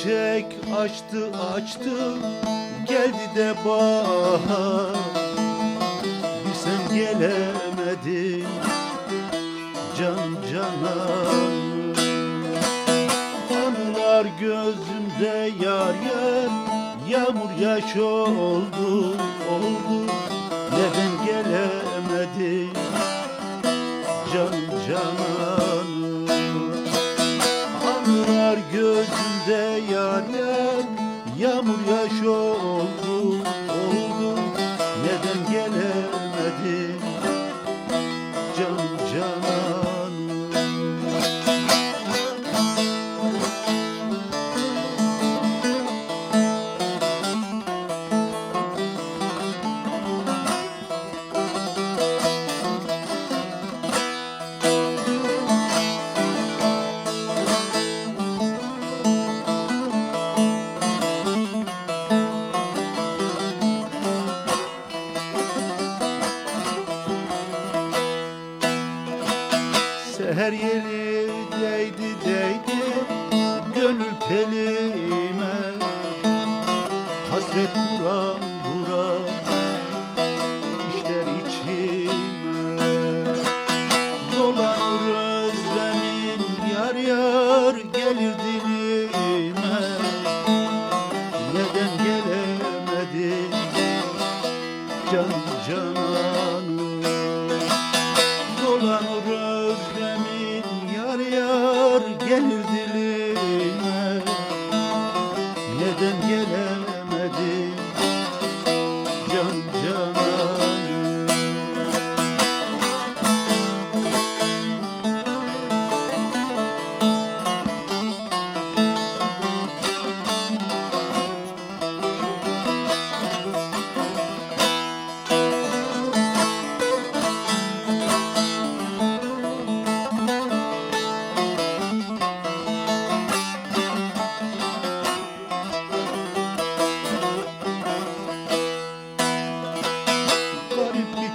çiçek açtı açtı Geldi de bahar. Bir sen gelemedin Can canan Anılar gözümde yar yar Yağmur yaş oldu oldu. Neden gelemedin Can canan gözümde yar yar Yağmur yaş oldu Seher yeli değdi değdi Gönül telime. Hasret buram buram işler içime. Dolanır özlemin yar yar gelir dilime. Neden gelemedin can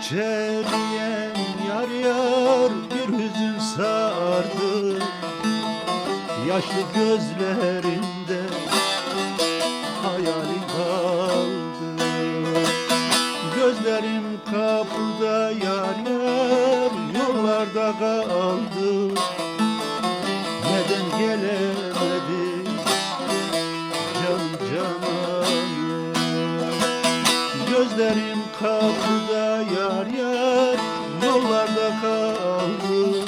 İçeriyen yar yar bir hüzün sardı. Yaşlı gözlerinde hayali kaldı. Gözlerim kapıda yar yar yollarda kaldı. Neden gelemedi Gözlerim kapıda yar yar Yollarda kaldı